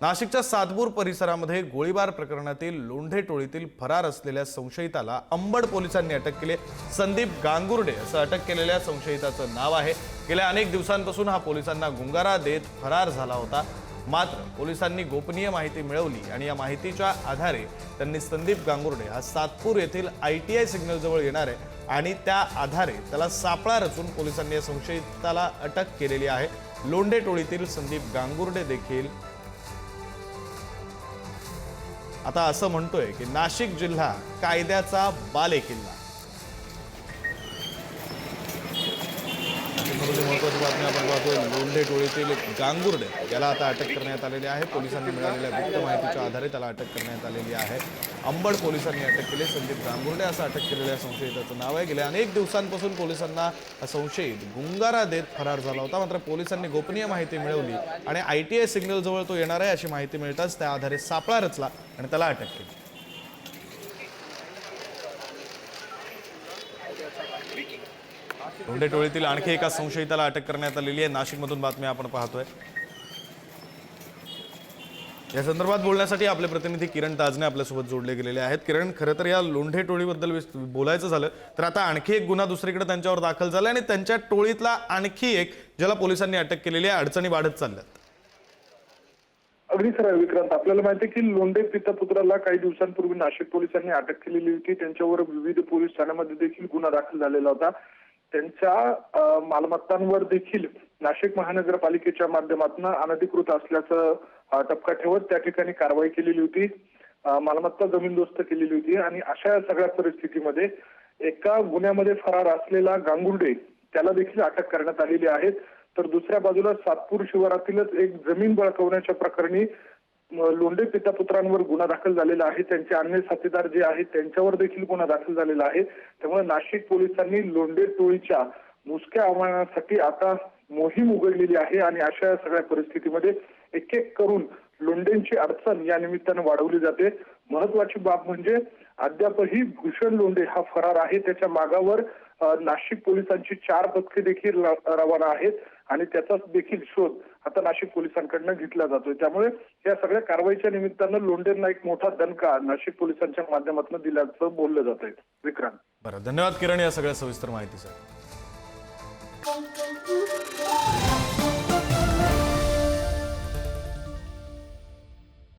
नाशिकच्या सातपूर परिसरामध्ये गोळीबार प्रकरणातील लोंढे टोळीतील फरार असलेल्या संशयिताला अंबड पोलिसांनी अटक केली संदीप गांगुर्डे असं अटक केलेल्या संशयिताचं नाव आहे. गेल्या अनेक दिवसांपासून हा पोलिसांना गुंगारा देत फरार झाला होता. मात्र पोलिसांनी गोपनीय माहिती मिळवली आणि या माहितीच्या आधारे त्यांनी संदीप गांगुर्डे हा सातपूर येथील आय टी आय सिग्नलजवळ येणार आहे आणि त्या आधारे त्याला सापळा रचून पोलिसांनी या संशयिताला अटक केलेली आहे. लोंढे टोळीतील संदीप गांगुर्डे देखील आता असं म्हणतोय की नाशिक जिल्हा कायद्याचा बालेकिल्ला. नाशिकमधून महत्त्वाची बातमी आपण पाहतोय. लोंढे टोळीतील गांगुर्डे याला आता अटक करण्यात आलेली आहे. पोलिसांनी मिळालेल्या गुप्त माहितीच्या आधारे त्याला अटक करण्यात आलेली आहे. अंबड पोलिसांनी अटक केली. संदीप गांगुर्डे असं अटक केलेल्या संशयिताचं नाव आहे. गेल्या अनेक दिवसांपासून पोलिसांना संशयित गुंगारा देत फरार झाला होता. मात्र पोलिसांनी गोपनीय माहिती मिळवली आणि आय टी आय सिग्नलजवळ तो येणार आहे अशी माहिती मिळताच त्या आधारे सापळा रचला आणि त्याला अटक केली. लोंढे टोळीतील आणखी एका संशयिताला अटक करण्यात आलेली आहे. नाशिकमधून बातमी आपण पाहतोय. या संदर्भात बोलण्यासाठी आपले प्रतिनिधी किरण ताजने आपल्यासोबत जोडले गेलेले आहेत. किरण खरं तर या लोंढे टोळीबद्दल बोलायचं झालं तर आता आणखी एक गुन्हा दुसरीकडे त्यांच्यावर दाखल झाला आणि त्यांच्या टोळीतला आणखी एक ज्याला पोलिसांनी अटक केलेली आहे अडचणी वाढत चालल्यात. अगदी खरं आहे, विक्रांत. आपल्याला माहिती की लोंढे पिता पुत्राला काही दिवसांपूर्वी नाशिक पोलिसांनी अटक केलेली होती. त्यांच्यावर विविध पोलीस ठाण्यामध्ये देखील गुन्हा दाखल झालेला होता. त्यांच्या मालमत्तांवर देखील नाशिक महानगरपालिकेच्या माध्यमातून अनधिकृत असल्याचं टपका ठेवत त्या ठिकाणी कारवाई केलेली होती. मालमत्ता मालमत्ता जमीनदोस्त केलेली होती आणि अशा सगळ्या परिस्थितीमध्ये एका गुन्ह्यामध्ये फरार असलेला गांगुर्डे त्याला देखील अटक करण्यात आलेली आहे. तर दुसऱ्या बाजूला सातपूर शिवारातीलच एक जमीन बळकवण्याच्या प्रकरणी लोंढे पिता पुत्रांवर गुन्हा दाखल झालेला आहे. त्यांचे अन्य साथीदार जे आहेत त्यांच्यावर देखील गुन्हा दाखल झालेला आहे. त्यामुळे नाशिक पोलिसांनी लोंढे टोळीच्या मुसक्या आव्हानासाठी आता मोहीम उघडलेली आहे आणि अशा सगळ्या परिस्थितीमध्ये एक एक करून लोंढेंची अडचण या निमित्तानं वाढवली जाते. महत्वाची बाब म्हणजे अद्यापही भूषण लोंढे हा फरार आहे. त्याच्या मागावर नाशिक पोलिसांची चार पथके देखील रवाना आहेत आणि त्याचा देखील शोध आता नाशिक पोलिसांकडनं घेतला जातोय. त्यामुळे या सगळ्या कारवाईच्या निमित्तानं लोंढेंना एक मोठा दणका नाशिक पोलिसांच्या माध्यमातून दिल्याचं बोललं जात आहे विक्रांत. बरं धन्यवाद किरण या सगळ्या सविस्तर माहितीसाठी.